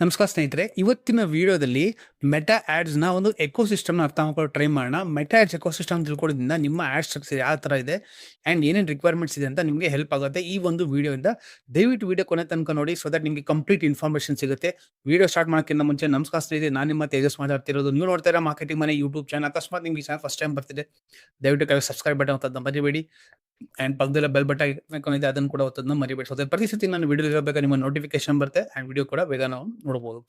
ನಮಸ್ಕಾರ ಸ್ನೇಹಿತರೆ, ಇವತ್ತಿನ ವಿಡಿಯೋದಲ್ಲಿ ಮೆಟಾ ಆ್ಯಡ್ಸ್ನ ಒಂದು ಎಕೋಸಿಸ್ಟಮ್ನ ಅರ್ಥ ಮಾಡ್ಕೊಳ್ಳೋ ಟ್ರೈ ಮಾಡೋಣ. ಮೆಟಾ ಆ್ಯಡ್ಸ್ ಎಕೋಸಿಸ್ಟಮ್ ತಿಳ್ಕೊಳ್ಳೋದ್ರಿಂದ ನಿಮ್ಮ ಆ್ಯಡ್ ಸ್ಟ್ರಕ್ಚರ್ ಯಾವ ಥರ ಇದೆ ಆ್ಯಂಡ್ ಏನೇನು ರಿಕ್ವೈರ್ಮೆಂಟ್ಸ್ ಇದೆ ಅಂತ ನಿಮಗೆ ಹೆಲ್ಪ್ ಆಗುತ್ತೆ ಈ ಒಂದು ವಿಡಿಯೋಯಿಂದ. ದಯವಿಟ್ಟು ವಿಡಿಯೋ ಕೊನೆ ತನಕ ನೋಡಿ ಸೊ ದಟ್ ನಿಮಗೆ ಕಂಪ್ಲೀಟ್ ಇನ್ಫಾರ್ಮೇಷನ್ ಸಿಗುತ್ತೆ. ವಿಡಿಯೋ ಸ್ಟಾರ್ಟ್ ಮಾಡೋಕ್ಕಿಂತ ಮುಂಚೆ ನಮಸ್ಕಾರ ಸ್ನೇಹಿತರೆ, ನಾನು ನಿಮ್ಮ ತೇಜಸ್ ಮಾತಾಡ್ತಿರೋದು. ನೀವು ನೋಡ್ತಾ ಮಾರ್ಕೆಟಿಂಗ್ ಮನೆ ಯೂಟ್ಯೂಬ್ ಚಾನಲ್ ಅಕಸ್ಮಾತ್ ನಿಮಗೆ ಚಾನಲ್ ಫಸ್ಟ್ ಟೈಮ್ ಬರ್ತಿದೆ. ದಯವಿಟ್ಟು ಕೈ ಸಬ್ಸ್ಕ್ರೈಬ್ ಬಟನ್ ಅಂತ ಮರಿಬೇಡಿ ಆ್ಯಂಡ್ ಪಕ್ಕದಲ್ಲ ಬೆಲ್ ಇದೆ, ಅದನ್ನು ಕೂಡ ಒತ್ತೋದನ್ನ ಮರಿಬೇಡಿ. ಸೊ ಪ್ರತಿ ಸತಿ ನಾನು ವಿಡಿಯೋ ಇರಬೇಕು ನಿಮ್ಮ ನೋಟಿಫಿಕೇಶನ್ ಬರುತ್ತೆ ಆ್ಯಂಡ್ ವಿಡಿಯೋ ಕೂಡ ಬೇಗ ನಾವು ನೋಡ್ಬೋದು.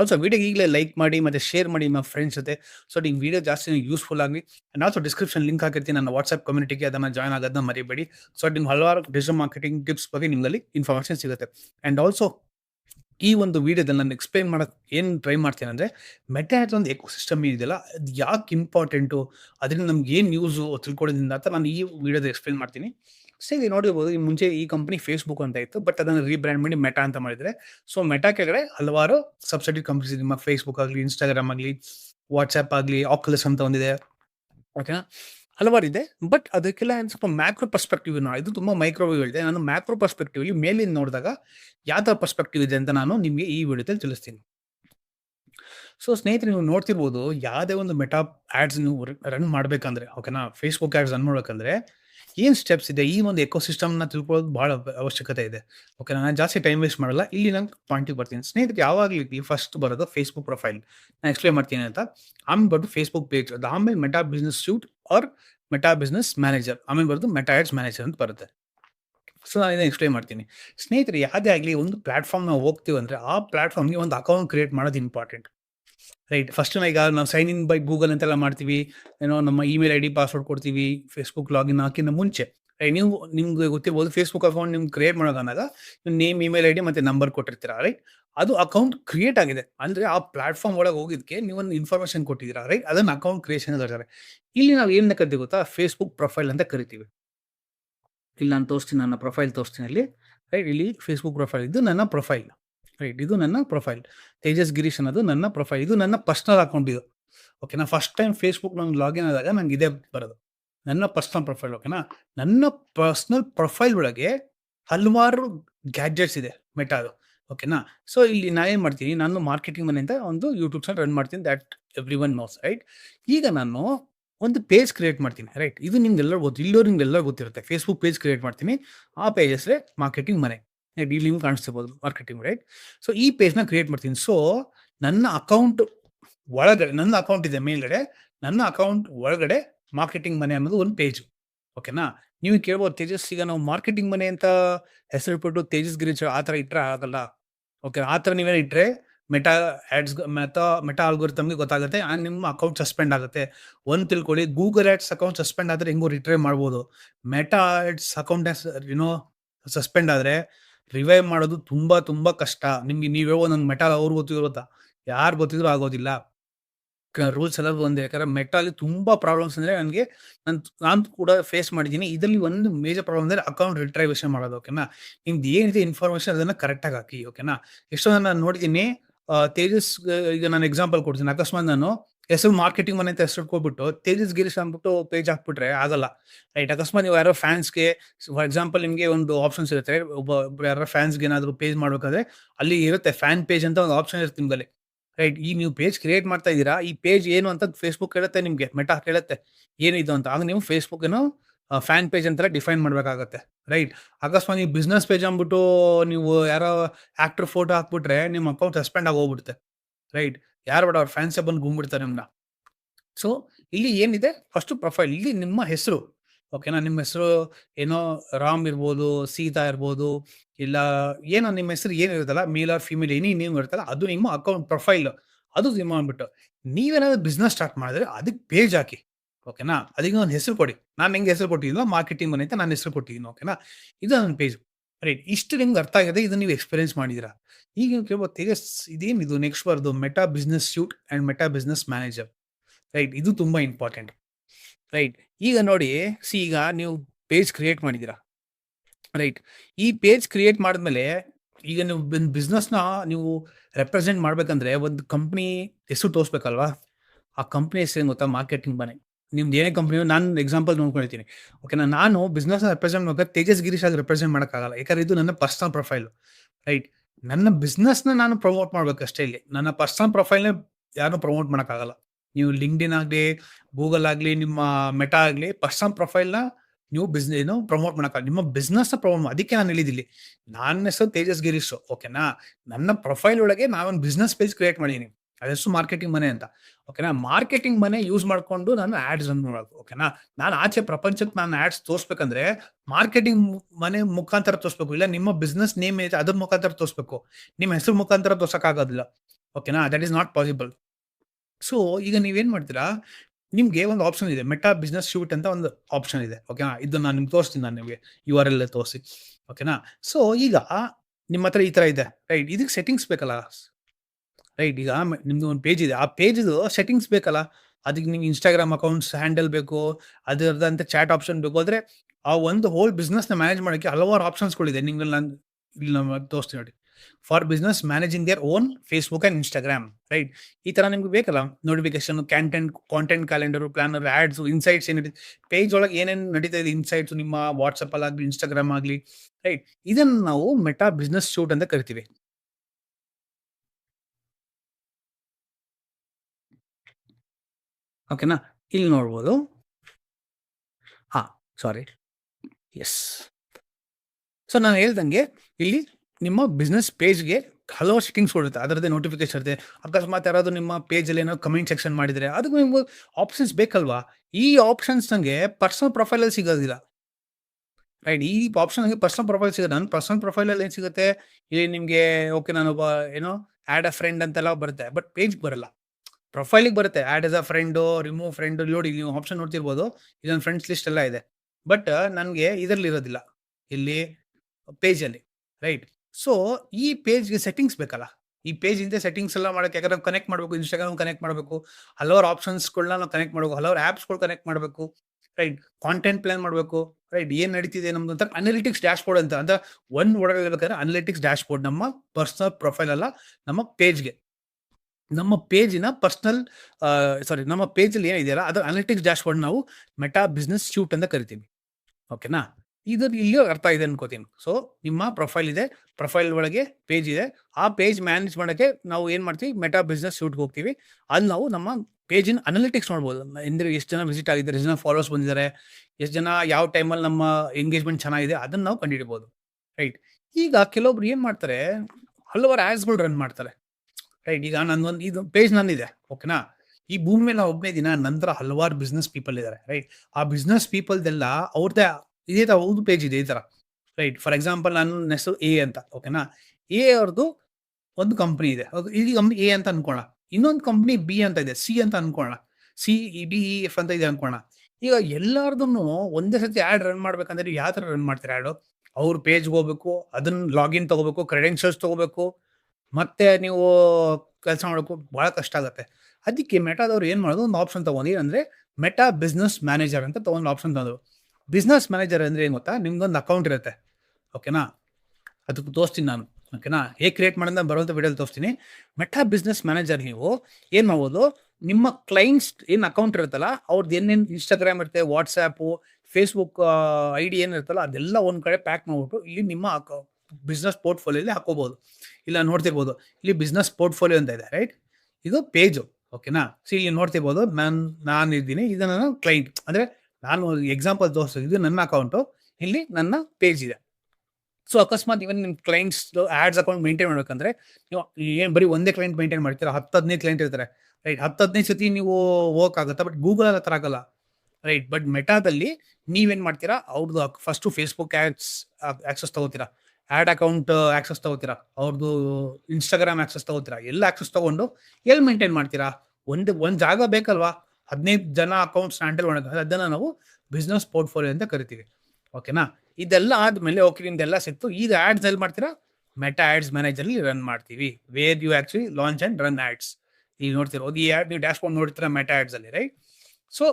ಆಲ್ಸೋ ವೀಡಿಯೋ ಈಗಲೇ ಲೈಕ್ ಮಾಡಿ, ಮತ್ತೆ ಶೇರ್ ಮಾಡಿ ನಿಮ್ಮ ಫ್ರೆಂಡ್ಸ್ ಜೊತೆ. ಸೊ ನಿಮ್ಮ ವೀಡಿಯೋ ಜಾಸ್ತಿ ಯೂಸ್ಫುಲ್ ಆಗಲಿ. ಆಲ್ಸೋ ಡಿಸ್ಕ್ರಿಪ್ಷನ್ ಲಿಂಕ್ ಹಾಕಿರ್ತೀನಿ. ನನ್ನ ವಾಟ್ಸ್ಆಪ್ ಕಮ್ಯುನಿಟಿಗೆ ಅದನ್ನು ಜಾಯ್ನ್ ಆಗೋದನ್ನ ಮರಿಬೇಡಿ. ಸೊ ನಿಮ್ಮ ಹಲವಾರು ಡಿಜಿಟಲ್ ಮಾರ್ಕೆಟಿಂಗ್ ಟಿಪ್ಸ್ ಬಗ್ಗೆ ನಿಮ್ಮಲ್ಲಿ ಇನ್ಫಾರ್ಮೇಷನ್ ಸಿಗುತ್ತೆ. ಆ್ಯಂಡ್ ಆಲ್ಸೋ ಈ ಒಂದು ವಿಡಿಯೋದಲ್ಲಿ ನಾನು ಎಕ್ಸ್ಪ್ಲೈನ್ ಮಾಡೋಕ್ಕೆ ಏನು ಟ್ರೈ ಮಾಡ್ತೀನಿ ಅಂದರೆ ಮೆಟಾ ಒಂದು ಎಕೋ ಸಿಸ್ಟಮ್ ಇದೆಯಲ್ಲ ಅದು ಯಾಕೆ ಇಂಪಾರ್ಟೆಂಟು ಅದರಿಂದ ನಮ್ಗೆ ಏನು ಯೂಸು ತಿಳ್ಕೊಳ್ಳೋದ್ರಿಂದ ಅಂತ ನಾನು ಈ ವೀಡಿಯೋದ ಎಕ್ಸ್ಪ್ಲೈನ್ ಮಾಡ್ತೀನಿ. ಸರಿ ನೋಡಿರ್ಬೋದು, ಈ ಮುಂಚೆ ಈ ಕಂಪನಿ ಫೇಸ್ಬುಕ್ ಅಂತ ಇತ್ತು ಬಟ್ ಅದನ್ನು ರೀಬ್ರ್ಯಾಂಡ್ ಮಾಡಿ ಮೆಟಾ ಅಂತ ಮಾಡಿದರೆ ಸೊ ಮೆಟಾ ಕೆಳಗಡೆ ಹಲವಾರು ಸಬ್ಸಿಡಿ ಕಂಪ್ನೀಸ್ ನಿಮ್ಮ ಫೇಸ್ಬುಕ್ ಆಗಲಿ ಇನ್ಸ್ಟಾಗ್ರಾಮ್ ಆಗಲಿ ವಾಟ್ಸಪ್ ಆಗಲಿ ಆಕ್ಯುಲಸ್ ಅಂತ ಒಂದಿದೆ. ಓಕೆನಾ ಹಲವಾರು ಇದೆ. ಬಟ್ ಅದಕ್ಕೆಲ್ಲ ಸ್ವಲ್ಪ ಮ್ಯಾಕ್ರೋ ಪರ್ಸ್ಪೆಕ್ಟಿವ್ ಇದು ತುಂಬ ಮೈಕ್ರೋ ಇದೆ. ನಾನು ಮ್ಯಾಕ್ರೋ ಪರ್ಸ್ಪೆಕ್ಟಿವ್ ಮೇಲಿಂದ ನೋಡಿದಾಗ ಯಾವ ಥರ ಪರ್ಸ್ಪೆಕ್ಟಿವ್ ಇದೆ ಅಂತ ನಾನು ನಿಮಗೆ ಈ ವಿಡಿಯೋದಲ್ಲಿ ತಿಳಿಸ್ತೀನಿ. ಸೊ ಸ್ನೇಹಿತರೆ, ನೀವು ನೋಡ್ತಿರ್ಬೋದು, ಯಾವುದೇ ಒಂದು ಮೆಟಾ ಆ್ಯಡ್ಸ್ ನೀವು ರನ್ ಮಾಡಬೇಕಂದ್ರೆ ಓಕೆನಾ ಫೇಸ್ಬುಕ್ ಆ್ಯಡ್ಸ್ ರನ್ ಮಾಡ್ಬೇಕಂದ್ರೆ ಏನು ಸ್ಟೆಪ್ಸ್ ಇದೆ? ಈ ಒಂದು ಎಕೋಸಿಸ್ಟಮ್ನ ತಿಳ್ಕೊಳ್ಳೋದು ಭಾಳ ಅವಶ್ಯಕತೆ ಇದೆ. ಓಕೆ ನಾನು ಜಾಸ್ತಿ ಟೈಮ್ ವೇಸ್ಟ್ ಮಾಡಲ್ಲ. ಇಲ್ಲಿ ನಾನು ಪಾಯಿಂಟಿಗೆ ಬರ್ತೀನಿ. ಸ್ನೇಹಿತರೆ ಯಾವಾಗಲೂ ಫಸ್ಟ್ ಬರೋದು ಫೇಸ್ಬುಕ್ ಪ್ರೊಫೈಲ್ ನಾನು ಎಕ್ಸ್ಪ್ಲೈನ್ ಮಾಡ್ತೀನಿ ಅಂತ. ಆಮೇಲೆ ಬರ್ದು ಫೇಸ್ಬುಕ್ ಪೇಜ್ ಅದು ಆಮೇಲೆ Meta business suite or Meta business manager ಆಮೇಲೆ ಬರೋದು ಮೆಟಾ ಆಡ್ಸ್ ಮ್ಯಾನೇಜರ್ ಅಂತ ಬರುತ್ತೆ. ಸೊ ನಾನು ಇದನ್ನು ಎಕ್ಸ್ಪ್ಲೇನ್ ಮಾಡ್ತೀನಿ. ಸ್ನೇಹಿತರೆ, ಯಾವುದೇ ಆಗಲಿ ಒಂದು ಪ್ಲಾಟ್ಫಾರ್ಮ್ ನಾವು ಹೋಗ್ತೀವಿ ಅಂದರೆ ಆ ಪ್ಲಾಟ್ಫಾರ್ಮ್ಗೆ ಒಂದು ಅಕೌಂಟ್ ಕ್ರಿಯೇಟ್ ಮಾಡೋದು ಇಂಪಾರ್ಟೆಂಟ್ ರೈಟ್ ಫಸ್ಟ್ ಈಗ ನಾವು ಸೈನ್ ಇನ್ ಬೈ ಗೂಗಲ್ ಅಂತೆಲ್ಲ ಮಾಡ್ತೀವಿ. ಏನೋ ನಮ್ಮ ಇಮೇಲ್ ಐ ಡಿ ಪಾಸ್ವರ್ಡ್ ಕೊಡ್ತೀವಿ ಫೇಸ್ಬುಕ್ ಲಾಗಿನ್ ಹಾಕಿನ ಮುಂಚೆ. ರೈಟ್ ನೀವು, ನಿಮ್ಗೆ ಗೊತ್ತಿರ್ಬೋದು ಫೇಸ್ಬುಕ್ ಅಕೌಂಟ್ ನಿಮ್ಗೆ ಕ್ರಿಯೇಟ್ ಮಾಡೋದನ್ನಾಗ ನೇಮ್ ಇಮೇಲ್ ಐ ಡಿ ಮತ್ತೆ ನಂಬರ್ ಕೊಟ್ಟಿರ್ತೀರಾ ರೈಟ್ ಅದು ಅಕೌಂಟ್ ಕ್ರಿಯೇಟ್ ಆಗಿದೆ. ಅಂದರೆ ಆ ಪ್ಲಾಟ್ಫಾರ್ಮ್ ಒಳಗೆ ಹೋಗಿದ್ದಕ್ಕೆ ನೀವು ಒಂದು ಇನ್ಫಾರ್ಮೇಷನ್ ಕೊಟ್ಟಿದ್ದೀರಾ ರೈಟ್ ಅದನ್ನು ಅಕೌಂಟ್ ಕ್ರಿಯೇಷನ್ ಹೇಳ್ತಾರೆ ಇಲ್ಲಿ ನಾವು ಏನು ಕರಿತೀವಿ ಗೊತ್ತಾ? ಫೇಸ್ಬುಕ್ ಪ್ರೊಫೈಲ್ ಅಂತ ಕರಿತೀವಿ. ಇಲ್ಲಿ ನಾನು ತೋರಿಸ್ತೀನಿ, ನನ್ನ ಪ್ರೊಫೈಲ್ ತೋರಿಸ್ತೀನಿ ಅಲ್ಲಿ. ರೈಟ್ ಇಲ್ಲಿ ಫೇಸ್ಬುಕ್ ಪ್ರೊಫೈಲ್ ಇದು ನನ್ನ ಪ್ರೊಫೈಲ್ ರೈಟ್ ಇದು ನನ್ನ ಪ್ರೊಫೈಲ್ ತೇಜಸ್ ಗಿರೀಶ್ ಅನ್ನೋದು ನನ್ನ ಪ್ರೊಫೈಲ್ ಇದು ನನ್ನ ಪರ್ಸ್ನಲ್ ಅಕೌಂಟ್ ಇದು. ಓಕೆನಾ ಫಸ್ಟ್ ಟೈಮ್ ಫೇಸ್ಬುಕ್ ನಂಗೆ ಲಾಗಿನ್ ಆದಾಗ ನಂಗೆ ಇದೇ ಬರೋದು. ನನ್ನ ಪರ್ಸ್ನಲ್ ಪ್ರೊಫೈಲ್ ಓಕೆನಾ ನನ್ನ ಪರ್ಸ್ನಲ್ ಪ್ರೊಫೈಲ್ ಒಳಗೆ ಹಲವಾರು ಗ್ಯಾಜೆಟ್ಸ್ ಇದೆ ಮೆಟಾದು ಓಕೆನಾ ಸೊ ಇಲ್ಲಿ ನಾನು ಏನು ಮಾಡ್ತೀನಿ? ನಾನು ಮಾರ್ಕೆಟಿಂಗ್ ಮನೆಯಿಂದ ಒಂದು ಯೂಟ್ಯೂಬ್ ಚಾನಲ್ ರನ್ ಮಾಡ್ತೀನಿ that everyone knows right ಈಗ ನಾನು ಒಂದು ಪೇಜ್ ಕ್ರಿಯೇಟ್ ಮಾಡ್ತೀನಿ ರೈಟ್ ಇದು ನಿಮ್ಗೆಲ್ಲರೂ ಗೊತ್ತು ಇಲ್ಲೋರು ನಿಮ್ಗೆಲ್ಲರೂ ಗೊತ್ತಿರುತ್ತೆ. ಫೇಸ್ಬುಕ್ ಪೇಜ್ ಕ್ರಿಯೇಟ್ ಮಾಡ್ತೀನಿ, ಆ ಪೇಜ್ ಹೆಸರೇ ಮಾರ್ಕೆಟಿಂಗ್ ಮನೆ. ಇಲ್ಲಿ ನಿಮ್ಗೆ ಕಾಣಿಸ್ತಿರ್ಬೋದು ಮಾರ್ಕೆಟಿಂಗ್ ರೈಟ್ ಸೊ ಈ ಪೇಜ್ನ ಕ್ರಿಯೇಟ್ ಮಾಡ್ತೀನಿ. ಸೊ ನನ್ನ ಅಕೌಂಟ್ ಒಳಗಡೆ, ನನ್ನ ಅಕೌಂಟ್ ಇದೆ ಮೇಲ್ಗಡೆ, ನನ್ನ ಅಕೌಂಟ್ ಒಳಗಡೆ ಮಾರ್ಕೆಟಿಂಗ್ ಮನೆ ಅನ್ನೋದು ಒಂದು ಪೇಜ್ ಓಕೆನಾ ನೀವು ಕೇಳ್ಬೋದು ತೇಜಸ್ ಈಗ ನಾವು ಮಾರ್ಕೆಟಿಂಗ್ ಮನೆ ಅಂತ ಹೆಸರಿಟ್ಬಿಟ್ಟು ತೇಜಸ್ ಗಿರಿಜ್ ಆ ಥರ ಇಟ್ಟರೆ ಆಗಲ್ಲ. ಓಕೆ ಆ ಥರ ನೀವೇನು ಇಟ್ಟರೆ ಮೆಟಾ ಆ್ಯಡ್ಸ್ ಮೆಟಾ ಮೆಟಾ ಆಲ್ಗೋರಿತಮ್ಗೆ ಗೊತ್ತಾಗುತ್ತೆ ಆ್ಯಂಡ್ ನಿಮ್ಮ ಅಕೌಂಟ್ ಸಸ್ಪೆಂಡ್ ಆಗುತ್ತೆ. ಒಂದು ತಿಳ್ಕೊಳ್ಳಿ ಗೂಗಲ್ ಆ್ಯಡ್ಸ್ ಅಕೌಂಟ್ ಸಸ್ಪೆಂಡ್ ಆದರೆ ಹೆಂಗೂ ರಿಟ್ರೈ ಮಾಡ್ಬೋದು. Meta ads account you know suspend ಆದರೆ ರಿವೈವ್ ಮಾಡೋದು ತುಂಬ ತುಂಬ ಕಷ್ಟ. ನಿಮಗೆ ನೀವು ಹೇಳೋ ಮೆಟಲ್ ಅವ್ರು ಗೊತ್ತಿದ್ರು ಗೊತ್ತಾ? ಯಾರು ಗೊತ್ತಿದ್ರು ಆಗೋದಿಲ್ಲ. ರೂಲ್ಸ್ ಎಲ್ಲ ಒಂದೇ. ಯಾಕಂದ್ರೆ ಮೆಟಲ್ ತುಂಬ ಪ್ರಾಬ್ಲಮ್ಸ್ ಅಂದರೆ ನನಗೆ ನಾನು ನಾನು ಕೂಡ ಫೇಸ್ ಮಾಡಿದ್ದೀನಿ. ಇದರಲ್ಲಿ ಒಂದು ಮೇಜರ್ ಪ್ರಾಬ್ಲಮ್ ಅಂದರೆ ಅಕೌಂಟ್ ರಿಟ್ರೈವೇಷನ್ ಮಾಡೋದು ಓಕೆನಾ ನಿಮ್ದು ಏನಿದೆ ಇನ್ಫಾರ್ಮೇಷನ್ ಅದನ್ನು ಕರೆಕ್ಟಾಗಿ ಹಾಕಿ ಓಕೆನಾ ಎಷ್ಟೋ ನಾನು ನೋಡಿದ್ದೀನಿ ತೇಜಸ್ ಈಗ ನಾನು ಎಕ್ಸಾಂಪಲ್ ಕೊಡ್ತೀನಿ. ಅಕಸ್ಮಾತ್ ನಾನು ಹೆಸರು ಮಾರ್ಕೆಟಿಂಗ್ ಮನೆ ಅಂತ ಹೆಸರು ಕೊಟ್ಬಿಟ್ಟು, ತೇಜಸ್ ಗಿರೀಶ್ ಅಂದ್ಬಿಟ್ಟು ಪೇಜ್ ಹಾಕ್ಬಿಟ್ರೆ ಆಗಲ್ಲ ರೈಟ್ ಅಕಸ್ಮಾತ್ ನೀವು ಯಾರೋ ಫ್ಯಾನ್ಸ್ಗೆ ಫಾರ್ ಎಕ್ಸಾಂಪಲ್ ನಿಮಗೆ ಒಂದು ಆಪ್ಷನ್ಸ್ ಇರುತ್ತೆ, ಒಬ್ಬ ಯಾರೋ ಫ್ಯಾನ್ಸ್ಗೆ ಏನಾದರೂ ಪೇಜ್ ಮಾಡಬೇಕಾದ್ರೆ ಅಲ್ಲಿ ಇರುತ್ತೆ ಫ್ಯಾನ್ ಪೇಜ್ ಅಂತ ಒಂದು ಆಪ್ಷನ್ ಇರುತ್ತೆ ನಿಮ್ಮಲ್ಲಿ ರೈಟ್ ಈ ನೀವು ಪೇಜ್ ಕ್ರಿಯೇಟ್ ಮಾಡ್ತಾ ಇದ್ದೀರಾ, ಈ ಪೇಜ್ ಏನು ಅಂತ ಫೇಸ್ಬುಕ್ ಹೇಳುತ್ತೆ ನಿಮಗೆ ಮೆಟಾ ಕೇಳುತ್ತೆ ಏನಿದು ಅಂತ. ಆಗ ನೀವು ಫೇಸ್ಬುಕ್ ಫ್ಯಾನ್ ಪೇಜ್ ಅಂತ ಡಿಫೈನ್ ಮಾಡಬೇಕಾಗತ್ತೆ ರೈಟ್ ಅಕಸ್ಮಾತ್ ನೀವು ಬಿಸ್ನೆಸ್ ಪೇಜ್ ಅಂದ್ಬಿಟ್ಟು ನೀವು ಯಾರೋ ಆ್ಯಕ್ಟ್ರ್ ಫೋಟೋ ಹಾಕ್ಬಿಟ್ರೆ ನಿಮ್ಮ ಅಕೌಂಟ್ ಸಸ್ಪೆಂಡ್ ಆಗಿ ಹೋಗ್ಬಿಡುತ್ತೆ ರೈಟ್ ಯಾರು ಬೇಡ ಅವ್ರ ಫ್ಯಾನ್ಸೇ ಬಂದು ಗುಂಬಿಡ್ತಾರೆ ನಿಮ್ಮನ್ನ ಸೊ ಇಲ್ಲಿ ಏನಿದೆ? ಫಸ್ಟ್ ಪ್ರೊಫೈಲ್ ಇಲ್ಲಿ ನಿಮ್ಮ ಹೆಸರು. ಓಕೆನಾ ನಿಮ್ಮ ಹೆಸರು, ಏನೋ ರಾಮ್ ಇರ್ಬೋದು, ಸೀತಾ ಇರ್ಬೋದು, ಇಲ್ಲ ಏನೋ ನಿಮ್ಮ ಹೆಸರು ಏನಿರುತ್ತಲ್ಲ ಮೇಲ್ ಆರ್ ಫಿಮೇಲ್ ಏನೇ ನೇಮ್ ಇರುತ್ತಲ್ಲ, ಅದು ನಿಮ್ಮ ಅಕೌಂಟ್ ಪ್ರೊಫೈಲ್ ಅದು ನಿಮ್ಮ ಅಂದ್ಬಿಟ್ಟು, ನೀವೇನಾದ್ರೂ ಬಿಸ್ನೆಸ್ ಸ್ಟಾರ್ಟ್ ಮಾಡಿದ್ರೆ ಅದಕ್ಕೆ ಪೇಜ್ ಹಾಕಿ. ಓಕೆನಾ ಅದಕ್ಕೆ ಒಂದು ಹೆಸರು ಕೊಡಿ. ನಾನು ಹೆಂಗೆ ಹೆಸರು ಕೊಟ್ಟಿದ್ದೀನೋ ಮಾರ್ಕೆಟಿಂಗ್ ಮನೆ ಅಂತ ನಾನು ಹೆಸರು ಕೊಟ್ಟಿದ್ದೀನಿ ಓಕೆನಾ ಇದು ನನ್ನ ಪೇಜ್ ರೈಟ್ ಇಷ್ಟು ನಿಮ್ಗೆ ಅರ್ಥ ಆಗಿದೆ ಇದನ್ನ ನೀವು ಎಕ್ಸ್ಪೀರಿಯನ್ಸ್ ಮಾಡಿದ್ದೀರಾ ಈಗ ಕೇಳ್ಬೋದು ತೇಜಸ್ ಇದೇನಿದು ನೆಕ್ಸ್ಟ್ ಬರ್ದು Meta business suite and Meta business manager right ಇದು ತುಂಬ ಇಂಪಾರ್ಟೆಂಟ್ ರೈಟ್ ಈಗ ನೋಡಿ ಸಿ ಈಗ ನೀವು ಪೇಜ್ ಕ್ರಿಯೇಟ್ ಮಾಡಿದ್ದೀರಾ ರೈಟ್ ಈ ಪೇಜ್ ಕ್ರಿಯೇಟ್ ಮಾಡಿದ್ಮೇಲೆ ಈಗ ನೀವು ಬಿಸ್ನೆಸ್ನ ನೀವು ರೆಪ್ರೆಸೆಂಟ್ ಮಾಡಬೇಕಂದ್ರೆ ಒಂದು ಕಂಪ್ನಿ ಹೆಸರು ತೋರಿಸ್ಬೇಕಲ್ವಾ? ಆ ಕಂಪ್ನಿ ಹೆಸರು ಗೊತ್ತಾ? ಮಾರ್ಕೆಟಿಂಗ್ ಮನೆ. ನಿಮ್ದು ಏನೇ ಕಂಪ್ನಿ ನಾನು ಎಕ್ಸಾಂಪಲ್ ನೋಡ್ಕೊಳ್ತೀನಿ ಓಕೆ ನಾನು ಬಿಸ್ನೆಸ್ ರೆಪ್ರೆಸೆಂಟ್ ಮಾಡೋಕೆ ತೇಜಸ್ ಗಿರೀಶ್ ಆಗಿ ರೆಪ್ರೆಸೆಂಟ್ ಮಾಡೋಕ್ಕಾಗಲ್ಲ ಯಾಕಂದ್ರೆ ಇದು ನನ್ನ ಪರ್ಸನಲ್ ಪ್ರೊಫೈಲು ರೈಟ್ ನನ್ನ ಬಿಸ್ನೆಸ್‌ನ ನಾನು ಪ್ರಮೋಟ್ ಮಾಡ್ಬೇಕಷ್ಟೇ ಇಲ್ಲಿ. ನನ್ನ ಪರ್ಸನಲ್ ಪ್ರೊಫೈಲ್‌ನ ಯಾರು ಪ್ರಮೋಟ್ ಮಾಡೋಕ್ಕಾಗಲ್ಲ ನೀವು ಲಿಂಕ್ಡ್ಇನ್ ಆಗಲಿ ಗೂಗಲ್ ಆಗಲಿ, ನಿಮ್ಮ ಮೆಟಾ ಆಗಲಿ ಪರ್ಸನಲ್ ಪ್ರೊಫೈಲ್‌ನ ನೀವು ಬಿಸ್ನೆಸ್ ಏನು ಪ್ರಮೋಟ್ ಮಾಡೋಕ್ಕಾಗಲ್ಲ ನಿಮ್ಮ ಬಿಸ್ನೆಸ್‌ನ ಪ್ರಮೋಟ್ ಅದಕ್ಕೆ ನಾನು ಹೇಳಿದಿಲ್ಲಿ. ನನ್ನ ಹೆಸರು ತೇಜಸ್ ಗಿರೀಶ್ ಓಕೆನಾ? ನನ್ನ ಪ್ರೊಫೈಲ್ ಒಳಗೆ ನಾನೊಂದು ಬಿಸ್ನೆಸ್ ಪೇಜ್ ಕ್ರಿಯೇಟ್ ಮಾಡಿದೀನಿ. ಹೆಸರು ಮಾರ್ಕೆಟಿಂಗ್ ಮನೆ ಅಂತ. ಓಕೆನಾ? ಮಾರ್ಕೆಟಿಂಗ್ ಮನೆ ಯೂಸ್ ಮಾಡಿಕೊಂಡು ನಾನು ಆಡ್ಸ್ ರನ್ ಮಾಡೋದು. ಓಕೆನಾ? ನಾನು ಆಚೆ ಪ್ರಪಂಚಕ್ಕೆ ನಾನು ಆಡ್ಸ್ ತೋರಿಸ್ಬೇಕಂದ್ರೆ ಮಾರ್ಕೆಟಿಂಗ್ ಮನೆ ಮುಖಾಂತರ ತೋರಿಸ್ಬೇಕು. ಇಲ್ಲ, ನಿಮ್ಮ ಬಿಸ್ನೆಸ್ ನೇಮ್ ಐತೆ ಅದ್ರ ಮುಖಾಂತರ ತೋರಿಸ್ಬೇಕು. ನಿಮ್ಮ ಹೆಸರು ಮುಖಾಂತರ ತೋರ್ಸೋಕ್ಕಾಗೋದಿಲ್ಲ ಓಕೆನಾ? That is not possible. So ಈಗ ನೀವೇನು ಮಾಡ್ತೀರಾ? ನಿಮಗೆ ಒಂದು ಆಪ್ಷನ್ ಇದೆ. ಮೆಟಾ ಬಿಸ್ನೆಸ್ ಶೂಟ್ ಅಂತ ಒಂದು ಆಪ್ಷನ್ ಇದೆ. ಓಕೆನಾ? ಇದನ್ನು ನಾನು ನಿಮ್ಗೆ ತೋರಿಸ್ತೀನಿ ನಾನು ನಿಮಗೆ ಯು-ಆರ್-ಎಲ್ ತೋರಿಸಿ. ಓಕೆನಾ? ಸೊ ಈಗ ನಿಮ್ಮ ಹತ್ರ ಈ ಥರ ಇದೆ. ರೈಟ್? ಇದಕ್ಕೆ ಸೆಟ್ಟಿಂಗ್ಸ್ ಬೇಕಲ್ಲ? ರೈಟ್? ಈಗ ನಿಮ್ದು ಒಂದು ಪೇಜ್ ಇದೆ. ಆ ಪೇಜ್‌ದು ಸೆಟ್ಟಿಂಗ್ಸ್ ಬೇಕಲ್ಲ? ಅದಕ್ಕೆ ನಿಮ್ಗೆ ಇನ್‌ಸ್ಟಾಗ್ರಾಮ್ ಅಕೌಂಟ್ಸ್ ಹ್ಯಾಂಡಲ್ ಬೇಕು. ಅದರದಂತ ಚಾಟ್ ಆಪ್ಷನ್ ಬೇಕು. ಆದರೆ ಆ ಒಂದು ಹೋಲ್ ಬಿಸ್ನೆಸ್‌ನ ಮ್ಯಾನೇಜ್ ಮಾಡೋಕ್ಕೆ ಹಲವಾರು ಆಪ್ಷನ್ಸ್‌ಗಳಿದೆ. ನಿಮ್ಗೆ ನಾನು ಇಲ್ಲಿ ನಮ್ಮ ತೋರಿಸ್ತೀನಿ ನೋಡಿ. For business managing their own Facebook and Instagram right? ಈ ತರ ನಿಮ್ಗೆ ಬೇಕಲ್ಲ? Notification content content calendar planner, ads insights ಏನಿದೆ ಪೇಜ್ ಒಳಗೆ ಏನೇನು ನಡೀತಾ ಇದೆ ಇನ್ಸೈಟ್ಸು ನಿಮ್ಮ ವಾಟ್ಸಪ್ಪಲ್ಲಾಗಲಿ ಇನ್‌ಸ್ಟಾಗ್ರಾಮ್ ಆಗಲಿ ರೈಟ್? ಇದನ್ನು ನಾವು ಮೆಟಾ ಬಿಸ್ನೆಸ್ ಶೂಟ್ ಅಂತ ಕರಿತೀವಿ. ಓಕೆನಾ? ಇಲ್ಲಿ ನೋಡ್ಬೋದು. ಹಾ, ಸಾರಿ. ಎಸ್ ಸೊ ನಾನು ಹೇಳ್ದಂಗೆ ಇಲ್ಲಿ ನಿಮ್ಮ ಬಿಸ್ನೆಸ್ ಪೇಜ್‌ಗೆ ಹಲವು ಸೆಟ್ಟಿಂಗ್ಸ್ ಕೊಡುತ್ತೆ ಅದರದ್ದೇ ನೋಟಿಫಿಕೇಶನ್ ಇರುತ್ತೆ. ಅಕಸ್ಮಾತ್ ಯಾರಾದರೂ ನಿಮ್ಮ ಪೇಜಲ್ಲಿ ಏನೋ ಕಮೆಂಟ್ ಸೆಕ್ಷನ್ ಮಾಡಿದರೆ ಅದಕ್ಕೆ ನಿಮ್ಗೆ ಆಪ್ಷನ್ಸ್ ಬೇಕಲ್ವಾ? ಈ ಆಪ್ಷನ್ಸ್ ನನಗೆ ಪರ್ಸನಲ್ ಪ್ರೊಫೈಲಲ್ಲಿ ಸಿಗೋದಿಲ್ಲ. ರೈಟ್? ಈ ಆಪ್ಷನ್ ನನಗೆ ಪರ್ಸನಲ್ ಪ್ರೊಫೈಲ್ ಸಿಗೋದು. ನನ್ನ ಪರ್ಸನಲ್ ಪ್ರೊಫೈಲಲ್ಲಿ ಏನು ಸಿಗುತ್ತೆ? ಇಲ್ಲಿ ನಿಮಗೆ ಓಕೆ ನಾನೊಬ್ಬ ಏನೋ ಆ್ಯಡ್ ಅ ಫ್ರೆಂಡ್ ಅಂತೆಲ್ಲ ಬರುತ್ತೆ. ಬಟ್ ಪೇಜ್‌ಗೆ ಬರಲ್ಲ. ಪ್ರೊಫೈಲಿಗೆ ಬರುತ್ತೆ. Add as a friend, remove friend ನೋಡಿ ನೀವು ಆಪ್ಷನ್ ನೋಡ್ತಿರ್ಬೋದು. ಇದೊಂದು ಫ್ರೆಂಡ್ಸ್ ಲಿಸ್ಟ್ ಎಲ್ಲ ಇದೆ. ಬಟ್ ನನಗೆ ಇದರಲ್ಲಿ ಇರೋದಿಲ್ಲ. ಇಲ್ಲಿ ಪೇಜಲ್ಲಿ ರೈಟ್? ಸೊ ಈ ಪೇಜ್‌ಗೆ ಸೆಟ್ಟಿಂಗ್ಸ್ ಬೇಕಲ್ಲ? ಈ ಪೇಜಿಂದ ಸೆಟ್ಟಿಂಗ್ಸ್ ಎಲ್ಲ ಮಾಡೋಕ್ಕೆ ಯಾಕಂದ್ರೆ ಕನೆಕ್ಟ್ ಮಾಡಬೇಕು ಇನ್‌ಸ್ಟಾಗ್ರಾಮ್ ಕನೆಕ್ಟ್ ಮಾಡಬೇಕು ಹಲವಾರು ಆಪ್ಷನ್ಸ್‌ಗಳನ್ನ ನಾವು ಕನೆಕ್ಟ್ ಮಾಡಬೇಕು ಹಲವಾರು ಆ್ಯಪ್ಸ್ಗಳು ಕನೆಕ್ಟ್ ಮಾಡಬೇಕು ರೈಟ್? ಕಾಂಟೆಂಟ್ ಪ್ಲಾನ್ ಮಾಡಬೇಕು ರೈಟ್? ಏನು ನಡೀತಿದೆ ನಮ್ದು ಅಂತ ಅನಾಲಿಟಿಕ್ಸ್ ಡ್ಯಾಶ್‌ಬೋರ್ಡ್ ಅಂತ ಅಂದ್ರೆ ಒಂದು ಒಳಗೆ ಹೇಳ್ಬೇಕಾದ್ರೆ ಅನಾಲಿಟಿಕ್ಸ್ ಡ್ಯಾಶ್‌ಬೋರ್ಡ್ ನಮ್ಮ ಪರ್ಸನಲ್ ಪ್ರೊಫೈಲ್ ಅಲ್ಲ. ನಮ್ಮ ಪೇಜ್‌ಗೆ. ನಮ್ಮ ಪೇಜಿನ ಪರ್ಸ್ನಲ್ ಸಾರಿ ನಮ್ಮ ಪೇಜಲ್ಲಿ ಏನಿದೆಯಲ್ಲ ಅದರ ಅನಾಲಿಟಿಕ್ಸ್ ಡ್ಯಾಶ್‌ಬೋರ್ಡ್ ನಾವು ಮೆಟಾ ಬಿಸ್ನೆಸ್ ಶೂಟ್ ಅಂತ ಕರಿತೀವಿ. ಓಕೆನಾ? ಇದರ ಇಲ್ಲಿಯೂ ಅರ್ಥ ಇದೆ ಅನ್ಕೋತೀನಿ. ಸೊ ನಿಮ್ಮ ಪ್ರೊಫೈಲ್ ಇದೆ. ಪ್ರೊಫೈಲ್ ಒಳಗೆ ಪೇಜ್ ಇದೆ. ಆ ಪೇಜ್ ಮ್ಯಾನೇಜ್ ಮಾಡೋಕ್ಕೆ ನಾವು ಏನು ಮಾಡ್ತೀವಿ ಮೆಟಾ ಬಿಸ್ನೆಸ್ ಶೂಟ್‌ಗೆ ಹೋಗ್ತೀವಿ. ಅಲ್ಲಿ ನಾವು ನಮ್ಮ ಪೇಜಿನ ಅನಾಲಿಟಿಕ್ಸ್ ನೋಡ್ಬೋದು. ಎಂದರೆ ಎಷ್ಟು ಜನ ವಿಸಿಟ್ ಆಗಿದ್ದಾರೆ, ಎಷ್ಟು ಜನ ಫಾಲೋವರ್ಸ್ ಬಂದಿದ್ದಾರೆ, ಎಷ್ಟು ಜನ ಯಾವ ಟೈಮಲ್ಲಿ ನಮ್ಮ ಎಂಗೇಜ್‌ಮೆಂಟ್ ಚೆನ್ನಾಗಿದೆ ಅದನ್ನು ನಾವು ಕಂಡುಹಿಡಿಯಬಹುದು. ರೈಟ್? ಈಗ ಕೆಲವೊಬ್ರು ಏನು ಮಾಡ್ತಾರೆ? ಹಲವಾರು ಆ್ಯಸ್ಗಳು ರನ್ ಮಾಡ್ತಾರೆ. ರೈಟ್? ಈಗ ನಂದೊಂದು ಇದು ಪೇಜ್ ನನ್ನಿದೆ ಓಕೆನಾ? ಈ ಭೂಮಿ ಮೇಲೆ ನಾನು ಒಬ್ಬನೇ ದಿನ ನಂತರ ಹಲವಾರು ಬಿಸ್ನೆಸ್ ಪೀಪಲ್ ಇದ್ದಾರೆ. ರೈಟ್? ಆ ಬಿಸ್ನೆಸ್ ಪೀಪಲ್‌ದೆಲ್ಲ ಅವ್ರದ್ದೇ ಇದೇ ತರ ಒಂದು ಪೇಜ್ ಇದೆ ಈ ತರ. ರೈಟ್? ಫಾರ್ ಎಕ್ಸಾಂಪಲ್ ನನ್ನ ಹೆಸರು ಎ ಅಂತ. ಓಕೆನಾ? ಎ ಅವ್ರದ್ದು ಒಂದು ಕಂಪ್ನಿ ಇದೆ. ಕಂಪನಿ ಎ ಅಂತ ಅನ್ಕೊಳ್ಳೋಣ. ಇನ್ನೊಂದು ಕಂಪ್ನಿ ಬಿ ಅಂತ ಇದೆ. ಸಿ ಅಂತ ಅನ್ಕೊಳ್ಳೋಣ. ಸಿ, ಡಿ, ಇ, ಎಫ್ ಅಂತ ಇದೆ ಅನ್ಕೊಳ್ಳೋಣ. ಈಗ ಎಲ್ಲಾರ್ದನ್ನು ಒಂದೇ ಸತಿ ಆ್ಯಡ್ ರನ್ ಮಾಡ್ಬೇಕಂದ್ರೆ ಯಾವ ಥರ ರನ್ ಮಾಡ್ತೀರಾ ಆ್ಯಡು ಅವ್ರ ಪೇಜ್‌ಗೆ ಹೋಗ್ಬೇಕು. ಅದನ್ನ ಲಾಗಿನ್ ತಗೋಬೇಕು. ಕ್ರೆಡೆನ್ಷಿಯಲ್ಸ್ ತಗೋಬೇಕು. ಮತ್ತೆ ನೀವು ಕೆಲಸ ಮಾಡೋಕ್ಕೂ ಬಹಳ ಕಷ್ಟ ಆಗುತ್ತೆ. ಅದಕ್ಕೆ ಮೆಟಾದವ್ರು ಏನು ಮಾಡೋದು ಒಂದು ಆಪ್ಷನ್ ತಗೊಂಡು ಅಂದರೆ ಮೆಟಾ ಬಿಸ್ನೆಸ್ ಮ್ಯಾನೇಜರ್ ಅಂತ ತಗೊಂಡು ಆಪ್ಷನ್ ತಗೊಂಡು ಬಿಸ್ನೆಸ್ ಮ್ಯಾನೇಜರ್ ಅಂದ್ರೆ ಏನು ಗೊತ್ತಾ? ನಿಮ್ಗೊಂದು ಅಕೌಂಟ್ ಇರುತ್ತೆ. ಓಕೆನಾ? ಅದಕ್ಕೆ ತೋರಿಸ್ತೀನಿ ನಾನು. ಓಕೆನಾ? ಹೇಗೆ ಕ್ರಿಯೇಟ್ ಮಾಡೋದು ಬರುವಂಥ ವಿಡಿಯೋದಲ್ಲಿ ತೋರಿಸ್ತೀನಿ. ಮೆಟಾ ಬಿಸ್ನೆಸ್ ಮ್ಯಾನೇಜರ್ ನೀವು ಏನು ಮಾಡ್ಬೋದು? ನಿಮ್ಮ ಕ್ಲೈಂಟ್ಸ್ ಏನು ಅಕೌಂಟ್ ಇರುತ್ತಲ್ಲ ಅವ್ರದ್ದು ಏನೇನು ಇನ್‌ಸ್ಟಾಗ್ರಾಮ್ ಇರುತ್ತೆ, ವಾಟ್ಸ್ಯಾಪು, ಫೇಸ್‌ಬುಕ್ ಐಡಿ ಏನಿರುತ್ತಲ್ಲ ಅದೆಲ್ಲ ಒಂದು ಕಡೆ ಪ್ಯಾಕ್ ಮಾಡ್ಬಿಟ್ಟು ಇಲ್ಲಿ ನಿಮ್ಮ ಅಕೌ ಬಿಸ್ನೆಸ್ ಪೋರ್ಟ್‌ಫೋಲಿಯೋಲಿ ಹಾಕೋಬಹುದು. ಇಲ್ಲ ನೋಡ್ತಿರ್ಬೋದು. ಇಲ್ಲಿ ಬಿಸ್ನೆಸ್ ಪೋರ್ಟ್‌ಫೋಲಿಯೋ ಅಂತ ಇದೆ. ರೈಟ್? ಇದು ಪೇಜು. ಓಕೆನಾ? ಸಿ ಇಲ್ಲಿ ನೋಡ್ತಿರ್ಬೋದು. ನಾನು ನಾನು ಇದ್ದೀನಿ ಇದು ನನ್ನ ಕ್ಲೈಂಟ್. ಅಂದರೆ ನಾನು ಎಕ್ಸಾಂಪಲ್ ತೋರಿಸ್ತಿದ್ದು ಇದು ನನ್ನ ಅಕೌಂಟು. ಇಲ್ಲಿ ನನ್ನ ಪೇಜ್ ಇದೆ. ಸೊ ಅಕಸ್ಮಾತ್ ಇವನ್ ನಿಮ್ಮ ಕ್ಲೈಂಟ್ಸ್ ಆ್ಯಡ್ಸ್ ಅಕೌಂಟ್ ಮೇಂಟೈನ್ ಮಾಡ್ಬೇಕಂದ್ರೆ ನೀವು ಏನು ಬರೀ ಒಂದೇ ಕ್ಲೈಂಟ್ ಮೇಂಟೈನ್ ಮಾಡ್ತೀರಾ? 10, 15 ಕ್ಲೈಂಟ್ ಇರ್ತಾರೆ. ರೈಟ್? 10, 15 ಸತಿ ನೀವು ಹೋಗಕ್ಕಾಗತ್ತಾ? ಬಟ್ ಗೂಗಲ್ ಹತ್ರ ತರ ಆಗಲ್ಲ. ರೈಟ್? ಬಟ್ ಮೆಟಾದಲ್ಲಿ ನೀವೇನು ಮಾಡ್ತೀರಾ? ಅವ್ರದ್ದು ಫಸ್ಟು ಫೇಸ್‌ಬುಕ್ ಆ್ಯಡ್ಸ್ ಆ್ಯಕ್ಸಸ್ ತಗೋತೀರಾ. ಆಡ್ ಅಕೌಂಟ್ ಆಕ್ಸೆಸ್ ತಗೋತೀರಾ. ಅವ್ರದ್ದು ಇನ್‌ಸ್ಟಾಗ್ರಾಮ್ ಆ್ಯಕ್ಸಸ್ ತಗೋತೀರಾ. ಎಲ್ಲ ಆ್ಯಕ್ಸಸ್ ತಗೊಂಡು ಎಲ್ಲಿ ಮೇಂಟೈನ್ ಮಾಡ್ತೀರಾ? ಒಂದು ಒಂದು ಜಾಗ ಬೇಕಲ್ವಾ? 15 ಜನ ಅಕೌಂಟ್ಸ್ ಹ್ಯಾಂಡಲ್ ಮಾಡೋದು ಅದನ್ನು ನಾವು ಬಿಸ್ನೆಸ್ ಪೋರ್ಟ್‌ಫೋಲಿಯೋ ಅಂತ ಕರಿತೀವಿ. ಓಕೆನಾ? ಇದೆಲ್ಲ ಆದಮೇಲೆ ಓಕೆ ನಿಮ್ದೆಲ್ಲ ಸಿಕ್ತು. ಈಗ ಆ್ಯಡ್ಸ್ ಎಲ್ಲಿ ಮಾಡ್ತೀರಾ? ಮೆಟಾ ಆ್ಯಡ್ಸ್ ಮ್ಯಾನೇಜರ್‌ಲಿ ರನ್ ಮಾಡ್ತೀವಿ. Where you actually launch and run ads ಈಗ ನೋಡ್ತೀರೋ ಈ ಆ್ಯಡ್ ನೀವು ಡ್ಯಾಶ್‌ಬೋರ್ಡ್ ನೋಡ್ತೀರಾ ಮೆಟಾ ಆ್ಯಡ್ಸಲ್ಲಿ ರೈಟ್? ಸೊ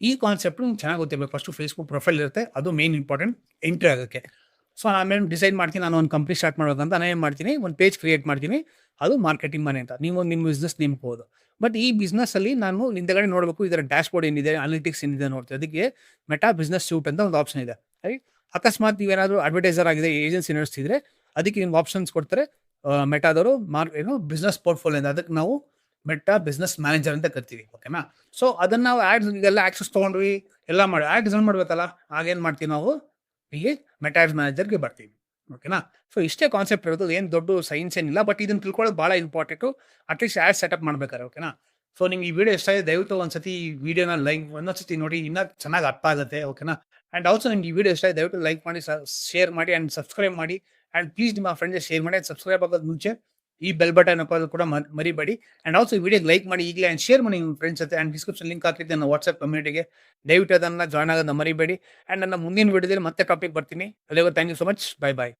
ಈ ಕಾನ್ಸೆಪ್ಟ್ ಚೆನ್ನಾಗಿ ಗೊತ್ತಿರಬೇಕು ಫಸ್ಟು ಫೇಸ್‌ಬುಕ್ ಪ್ರೊಫೈಲ್ ಇರುತ್ತೆ. ಅದು ಮೇನ್ ಇಂಪಾರ್ಟೆಂಟ್ ಎಂಟ್ರಿ ಆಗಕ್ಕೆ. ಸೊ ಆಮೇಲೆ ಡಿಸೈಡ್ ಮಾಡ್ತೀನಿ ನಾನು ಒಂದು ಕಂಪ್ನಿ ಸ್ಟಾರ್ಟ್ ಮಾಡೋದಂತ ನಾನು ಏನು ಮಾಡ್ತೀನಿ ಒಂದು ಪೇಜ್ ಕ್ರಿಯೇಟ್ ಮಾಡ್ತೀನಿ. ಅದು ಮಾರ್ಕೆಟಿಂಗ್ ಮನೆ ಅಂತ. ನೀವು ನಿಮ್ಮ ಬಿಸ್ನೆಸ್ ನೇಮ್ಕೋಬೋದು. ಬಟ್ ಈ ಬಿಸ್ನೆಸ್ಸಲ್ಲಿ ನಾನು ಹಿಂದೆಗಡೆ ನೋಡಬೇಕು ಇದರ ಡ್ಯಾಶ್‌ಬೋರ್ಡ್ ಏನಿದೆ, ಅನಾಲಿಟಿಕ್ಸ್ ಏನಿದೆ ನೋಡ್ತೀವಿ ಅದಕ್ಕೆ ಮೆಟಾ ಬಿಸ್ನೆಸ್ ಸೂಟ್ ಅಂತ ಒಂದು ಆಪ್ಷನ್ ಇದೆ. ರೈಟ್? ಅಕಸ್ಮಾತ್ ನೀವೇನಾದರೂ ಅಡ್ವರ್ಟೈಸರ್ ಆಗಿದೆ ಏಜೆನ್ಸಿ ನಡೆಸ್ತಿದ್ರೆ ಅದಕ್ಕೆ ನಿಮ್ಗೆ ಆಪ್ಷನ್ಸ್ ಕೊಡ್ತಾರೆ ಮೆಟಾದವರು ಮಾರ್ ಏನು ಬಿಸ್ನೆಸ್ ಪೋರ್ಟ್ಫೋಲಿಯೋ ಅಂತ ಅದಕ್ಕೆ ನಾವು ಮೆಟಾ ಬಿಸ್ನೆಸ್ ಮ್ಯಾನೇಜರ್ ಅಂತ ಕರಿತೀವಿ ಓಕೆನಾ ಸೊ ಅದನ್ನು ನಾವು ಆ್ಯಡ್ಸ್ಗೆಲ್ಲ ಆ್ಯಕ್ಸಸ್ ತೊಗೊಂಡ್ವಿ ಎಲ್ಲ ಮಾಡಿ ಆ್ಯಡ್ ಡಿಸೈನ್ ಮಾಡಬೇಕಲ್ಲ ಆಗೇನು ಮಾಡ್ತೀವಿ ನಾವು ಹೀಗೆ ಮೆಟಾ ಆ್ಯಡ್ಸ್ ಮ್ಯಾನೇಜರ್ಗೆ ಬರ್ತೀವಿ. ಓಕೆನಾ ಸೊ ಇಷ್ಟೇ ಕಾನ್ಸೆಪ್ಟ್ ಇರೋದು, ಏನು ದೊಡ್ಡ ಸೈನ್ಸ್ ಏನಿಲ್ಲ ಬಟ್ ಇದನ್ನು ತಿಳ್ಕೊಳ್ಳೋದು ಭಾಳ ಇಂಪಾರ್ಟೆಂಟು ಅಟ್ಲೀಸ್ಟ್ ಆ್ಯಡ್ ಸೆಟಪ್ ಮಾಡ್ಬೇಕಾರೆ ಓಕೆನಾ ಸೊ ನಿಮ್ಗೆ ಈ ವಿಡಿಯೋ ಇಷ್ಟ ಆಗಿದೆ ದಯವಿಟ್ಟು ಒಂದ್ಸತಿ ವಿಡಿಯೋನ ಲೈಕ್ ಒಂದೊಂದ್ಸತಿ ನೋಡಿ, ಇನ್ನೂ ಚೆನ್ನಾಗಿ ಅರ್ಥ ಆಗುತ್ತೆ ಓಕೆನಾ ಆ್ಯಂಡ್ ಆಲ್ಸೋ ನಿಮ್ಗೆ ಈ ವಿಡಿಯೋ ಇಷ್ಟ ಆಗಿದೆ ದಯವಿಟ್ಟು ಲೈಕ್ ಮಾಡಿ ಶೇರ್ ಮಾಡಿ ಆ್ಯಂಡ್ ಸಬ್ಸ್ಕ್ರೈಬ್ ಮಾಡಿ. ಆ್ಯಂಡ್ ಪ್ಲೀಸ್ ನಿಮ್ಮ ಫ್ರೆಂಡ್ಸ್ ಶೇರ್ ಮಾಡಿ ಸಬ್ಸ್ಕ್ರೈಬ್ ಆಗೋದು ಮುಂಚೆ ಈ ಬೆಲ್ ಬಟನ್ ಕೂಡ ಮರಿಬೇಡಿ. ಅಂಡ್ ಆಲ್ಸೋ ವಿಡಿಯೋಗೆ ಲೈಕ್ ಮಾಡಿ, ಈಗಲೇ ಆ್ಯಂಡ್ ಶೇರ್ ಮಾಡಿ ನಿಮ್ಮ ಫ್ರೆಂಡ್ಸ್ ಜೊತೆ. ಆ್ಯಂಡ್ ಡಿಸ್ಕ್ರಿಪ್ಷನ್ ಲಿಂಕ್ ಹಾಕಿದ್ದೆ ನನ್ನ ವಾಟ್ಸ್ಆಪ್ ಕಮ್ಯುನಿಟಿಗೆ ದಯವಿಟ್ಟು ಅದನ್ನು ಜಾಯ್ನ್ ಆಗೋದನ್ನ ಮರಿಬೇಡಿ. ಆ್ಯಂಡ್ ನನ್ನ ಮುಂದಿನ ವಿಡಿಯೋದಲ್ಲಿ ಮತ್ತೆ ಟಾಪಿಕ್ ಬರ್ತೀನಿ. ಅಲ್ಲಿಗೂ thank you so much bye bye